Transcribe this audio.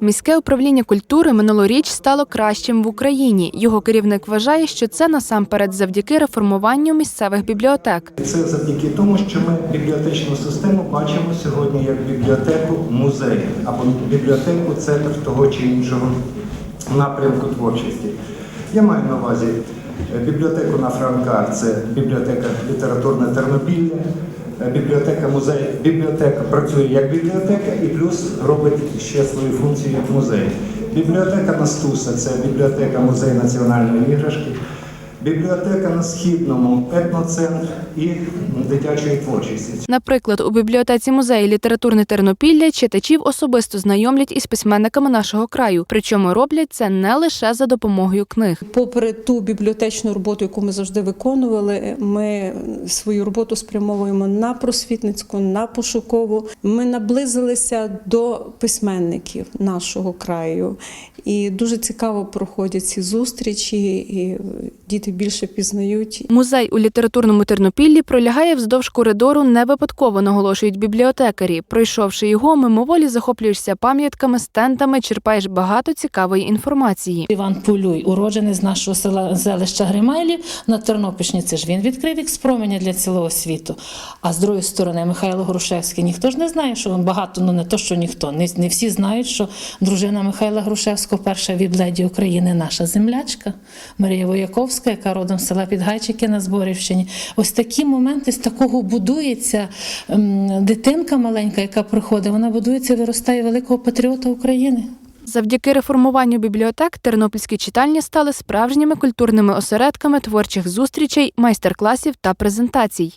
Міське управління культури минулоріч стало кращим в Україні. Його керівник вважає, що це насамперед завдяки реформуванню місцевих бібліотек. Це завдяки тому, що ми бібліотечну систему бачимо сьогодні як бібліотеку музею або бібліотеку центр того чи іншого напрямку творчості. Я маю на увазі бібліотеку на Франкар це бібліотека літературне Тернопілля, е, бібліотека музей. Бібліотека працює як бібліотека і плюс робить ще свою функцію як музей. Бібліотека Настуса це бібліотека музей національної іграшки. Бібліотека на східному етноцентр і дитячої творчості. Наприклад, у бібліотеці музею літературне Тернопілля читачів особисто знайомлять із письменниками нашого краю. Причому роблять це не лише за допомогою книг. Попри ту бібліотечну роботу, яку ми завжди виконували, ми свою роботу спрямовуємо на просвітницьку, на пошукову. Ми наблизилися до письменників нашого краю, і дуже цікаво проходять ці зустрічі, і діти більше пізнають Музей у літературному Тернопіллі пролягає вздовж коридору не випадково, наголошують бібліотекарі. Пройшовши його, мимоволі захоплюєшся пам'ятками, стендами, черпаєш багато цікавої інформації. Іван Пулюй, уроджений з нашого села селища Гримайлів на Тернопільщині. Це ж він відкрив експроменя для цілого світу. А з другої сторони, Михайло Грушевський. Ніхто ж не знає, що він багато, ну не то, що ніхто. Не, не всі знають, що дружина Михайла Грушевського, перша від леді України, наша землячка Марія Вояковська, яка родом з села Підгайчики на Зборівщині. Ось такі моменти з такого будується ем, дитинка маленька, яка приходить, вона будується, і виростає великого патріота України. Завдяки реформуванню бібліотек тернопільські читальні стали справжніми культурними осередками творчих зустрічей, майстер-класів та презентацій.